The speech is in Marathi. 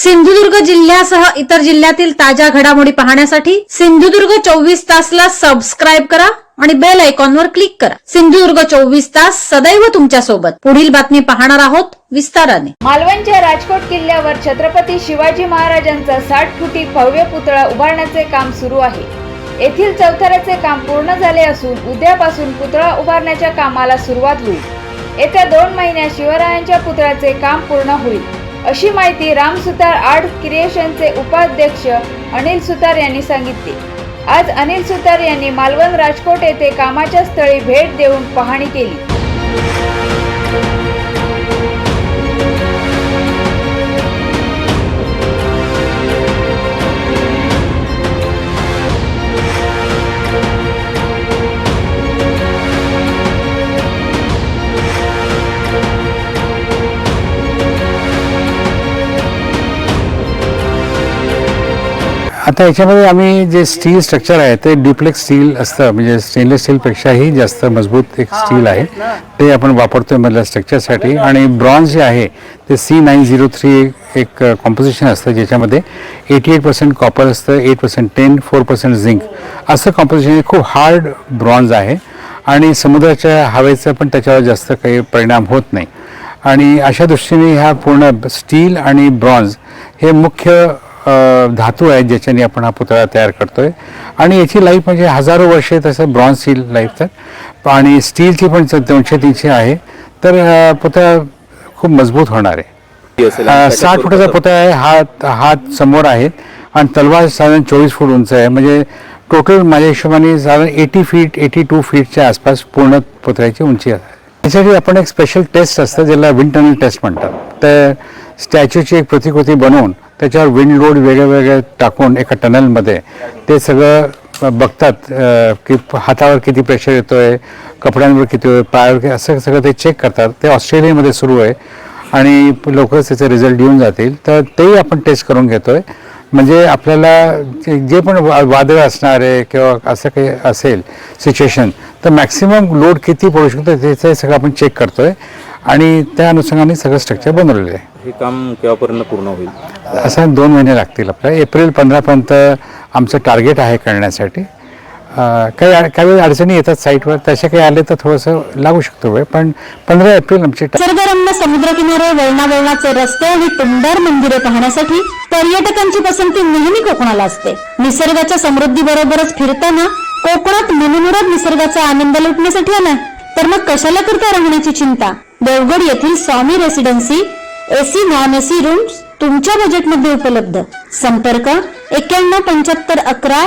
सिंधुदुर्ग जिल्ह्यासह इतर जिल्ह्यातील ताज्या घडामोडी पाहण्यासाठी सिंधुदुर्ग चोवीस तासला सबस्क्राईब करा आणि बेल आयकॉनवर क्लिक करा. सिंधुदुर्ग चोवीस तास सदैव तुमच्यासोबत पुढील बातमी पाहणार आहोत विस्ताराने. मालवणच्या राजकोट किल्ल्यावर छत्रपती शिवाजी महाराजांचा साठ फुटी भव्य पुतळा उभारण्याचे काम सुरू आहे. येथील चौथऱ्याचे काम पूर्ण झाले असून उद्यापासून पुतळा उभारण्याच्या कामाला सुरुवात होईल. येत्या दोन महिन्यात शिवरायांच्या पुतळ्याचे काम पूर्ण होईल. अशी माहिती राम सुतार आर्ट क्रिएशनचे उपाध्यक्ष अनिल सुतार यांनी सांगितली. आज अनिल सुतार यांनी मालवण राजकोट येथे कामाच्या स्थळी भेट देऊन पाहणी केली. आता याच्यामध्ये आम्ही जे स्टील स्ट्रक्चर आहे ते ड्युप्लेक्स स्टील असतं. म्हणजे स्टेनलेस स्टीलपेक्षाही जास्त मजबूत एक स्टील आहे. ते आपण वापरतोय मधल्या स्ट्रक्चरसाठी आणि ब्रॉन्झ जे आहे ते सी नाईन झिरो थ्री एक कॉम्पोजिशन असतं ज्याच्यामध्ये एटी एट पर्सेंट कॉपर असतं eight percent ten four percent zinc असं कॉम्पोजिशन खूप हार्ड ब्रॉन्झ आहे. आणि समुद्राच्या हवेचा पण त्याच्यावर जास्त काही परिणाम होत नाही. आणि अशा दृष्टीने ह्या पूर्ण स्टील आणि ब्रॉन्झ हे मुख्य धातू आहेत ज्याच्याने आपण हा पुतळा तयार करतोय. आणि याची लाईफ म्हणजे हजारो वर्षे तसं ब्रॉन्झ स्टील लाईफ तर. आणि स्टीलची पण दोनशे तीनशे आहे. तर पुतळा खूप मजबूत होणार आहे. साठ फुटाचा पुतळा आहे. हात हात समोर आहेत आणि तलवार साधारण चोवीस फूट उंच आहे. म्हणजे टोटल माझ्या हिशोबाने साधारण एटी फीट एटी टू फीटच्या आसपास पूर्ण पुतळ्याची उंची आहे. त्यासाठी आपण एक स्पेशल टेस्ट असतं ज्याला विंड टनल टेस्ट म्हणतात. तर स्टॅच्यूची एक प्रतिकृती बनवून त्याच्यावर विंड लोड वेगळे वेगळे टाकून एका टनलमध्ये ते सगळं बघतात की हातावर किती प्रेशर येतो आहे कपड्यांवर किती पायावर असं सगळं ते चेक करतात. ते ऑस्ट्रेलियामध्ये सुरू आहे आणि लवकरच त्याचे रिझल्ट येऊन जातील. तर तेही आपण टेस्ट करून घेतो आहे म्हणजे आपल्याला जे पण वा- वादळ असणार आहे किंवा असं काही असेल सिच्युएशन तर मॅक्सिमम लोड किती पडू शकतो ते सगळं आपण चेक करतोय. आणि त्या अनुषंगाने सगळं स्ट्रक्चर बनवलेलं आहे. हे काम केव्हापर्यंत पूर्ण होईल? असं दोन महिने लागतील आपल्याला. एप्रिल पंधरापर्यंत आमचं टार्गेट आहे करण्यासाठी. काही काही अडचणी येतात साईटवर तसे काही आले तर थोडंसं लागू शकतो वेळ. पण पंधरा एप्रिल आमची टा- निसर्गरम्य समुद्रकिनारे वळणावळणाचे रस्ते आणि टुंडर मंदिरे पाहण्यासाठी पर्यटकांची पसंती नेहमी कोकणाला असते. निसर्गाच्या समृद्धी बरोबरच फिरताना कोकणात मनमुराद निसर्गाचा आनंद लुटण्यासाठी आला तर मग कशाला करता राहण्याची चिंता? देवगड येथील Swami residency AC non AC rooms तुमच्या बजेटमध्ये उपलब्ध. संपर्क एक्क्याण्णव पंच्याहत्तर अकरा